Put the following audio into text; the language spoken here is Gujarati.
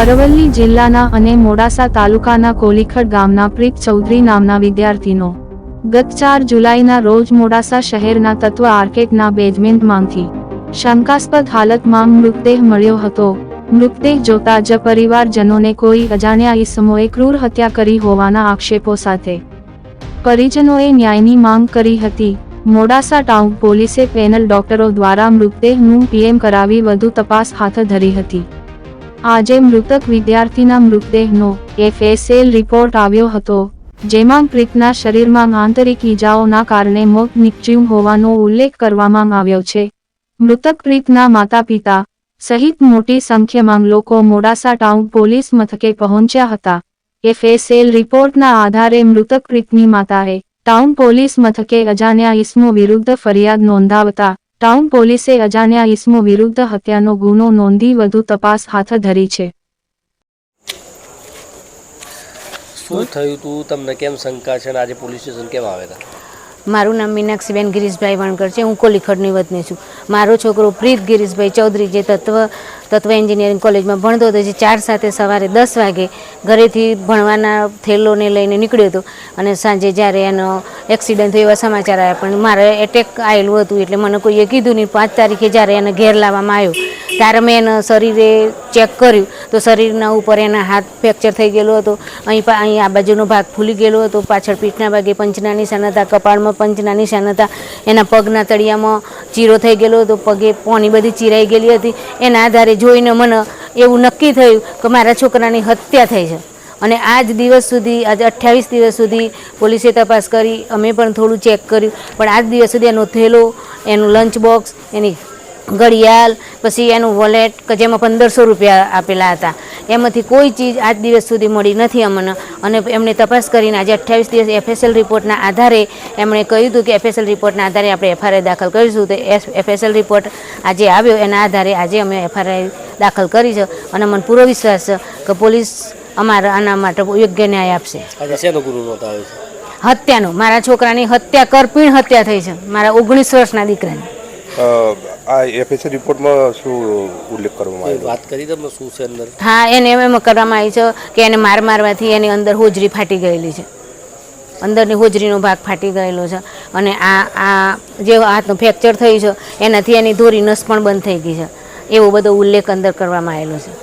અરવલ્લી જિલ્લાના અને મોડાસા તાલુકાના કોલીખડ ગામના પ્રીત ચૌધરી નામના વિદ્યાર્થીનો. ગત ચાર જુલાઈના રોજ મોડાસા શહેરના તત્વ આર્કેટના બેઝમેન્ટમાંથી શંકાસ્પદ હાલતમાં મૃતદેહ મળ્યો હતો. મૃતદેહ જોતા જ પરિવારજનોને કોઈ અજાણ્યા ઈસમોએ ક્રૂર હત્યા કરી હોવાના આક્ષેપો સાથે પરિજનોએ ન્યાયની માંગ કરી હતી. મોડાસા ટાઉન પોલીસે પેનલ ડોક્ટરો દ્વારા મૃતદેહનું પીએમ કરાવી વધુ તપાસ હાથ ધરી હતી. આજે મૃતક વિદ્યાર્થીના મૃતદેહનો એફએસએલ રિપોર્ટ આવ્યો હતો, જેમાં પ્રીતના શરીરમાં આંતરિક ઈજાઓના કારણે મોત નીપજ્યું હોવાનો ઉલ્લેખ કરવામાં આવ્યો છે. મૃતક પ્રીતના માતા પિતા સહિત મોટી સંખ્યામાં લોકો મોડાસા ટાઉન પોલીસ મથકે પહોંચ્યા હતા. એફએસએલ રિપોર્ટના આધારે મૃતક પ્રીતની માતાએ ટાઉન પોલીસ મથકે અજાણ્યા ઇસમો વિરુદ્ધ ફરિયાદ નોંધાવતા ટાઉન પોલીસે અજાણ્યા ઇસમો વિરુદ્ધ હત્યાનો ગુનો નોંધી વધુ તપાસ હાથ ધરી છે. શું થયું તું? તમને કેમ શંકા છે આજે પોલીસ સ્ટેશન કેમ આવેલા મારું નામ મીનાક્ષીબેન ગિરીશભાઈ વણકર છે, હું કોલીખડની વતની છું. મારો છોકરો પ્રીત ગિરીશભાઈ ચૌધરી જે તત્વ તત્વ એન્જિનિયરિંગ કોલેજમાં ભણતો હતો, જે ચાર સાથે સવારે દસ વાગે ઘરેથી ભણવાના થેલોને લઈને નીકળ્યો હતો. અને સાંજે જ્યારે એનો એક્સિડન્ટ થયો એવા સમાચાર આવ્યા, પણ મારે એટેક આવેલું હતું, એટલે મને કોઈએ કીધું નહીં. પાંચ તારીખે જ્યારે એને ઘેર લાવવામાં આવ્યો ત્યારે મેં એના શરીરે ચેક કર્યું, તો શરીરના ઉપર એના હાથ ફ્રેક્ચર થઈ ગયેલો હતો. અહીં અહીં આ બાજુનો ભાગ ફૂલી ગયેલો હતો, પાછળ પીઠના ભાગે પંચના નિશાન હતા, કપાળમાં પંચના નિશાન હતા. એના પગના તળિયામાં ચીરો થઈ ગયેલો હતો, પગે પોની બધી ચીરાઈ ગયેલી હતી. એના આધારે જોઈને મને એવું નક્કી થયું કે મારા છોકરાની હત્યા થઈ છે. અને આજ દિવસ સુધી, આજે અઠ્યાવીસ દિવસ સુધી પોલીસે તપાસ કરી, અમે પણ થોડું ચેક કર્યું. પણ આજ દિવસ સુધી એનો થેલો, એનું લંચ બોક્સ એની ઘડિયાળ પછી એનું વોલેટ કે જેમાં પંદરસો રૂપિયા આપેલા હતા. એમાંથી કોઈ ચીજ આજ દિવસ સુધી મળી નથી અમને. અને એમણે તપાસ કરીને આજે અઠ્યાવીસ દિવસ એફએસએલ રિપોર્ટના આધારે એમણે કહ્યું હતું કે એફએસએલ રિપોર્ટના આધારે આપણે એફઆરઆઈ દાખલ કરીશું. તો એફએસએલ રિપોર્ટ આજે આવ્યો. એના આધારે આજે અમે એફઆરઆઈ દાખલ કરી છે. અને મને પૂરો વિશ્વાસ છે કે પોલીસ અમારા આના માટે યોગ્ય ન્યાય આપશે. હત્યાનો. મારા છોકરાની હત્યા કરપીણ હત્યા થઈ છે. મારા ઓગણીસ વર્ષના દીકરાની. આ એફએસએ રિપોર્ટમાં શું ઉલ્લેખ કરવામાં આવ્યો વાત કરી તમે શું છે અંદર? હા એને એમ કરવામાં આવી છે કે એને માર મારવાથી એની અંદર હોજરી ફાટી ગયેલી છે. અંદરની હોજરીનો ભાગ ફાટી ગયેલો છે. અને આ આ જે હાથનું ફ્રેક્ચર થયું છે એનાથી એની ધોરી નસ પણ બંધ થઈ ગઈ છે. એવો બધો ઉલ્લેખ અંદર કરવામાં આવેલો છે.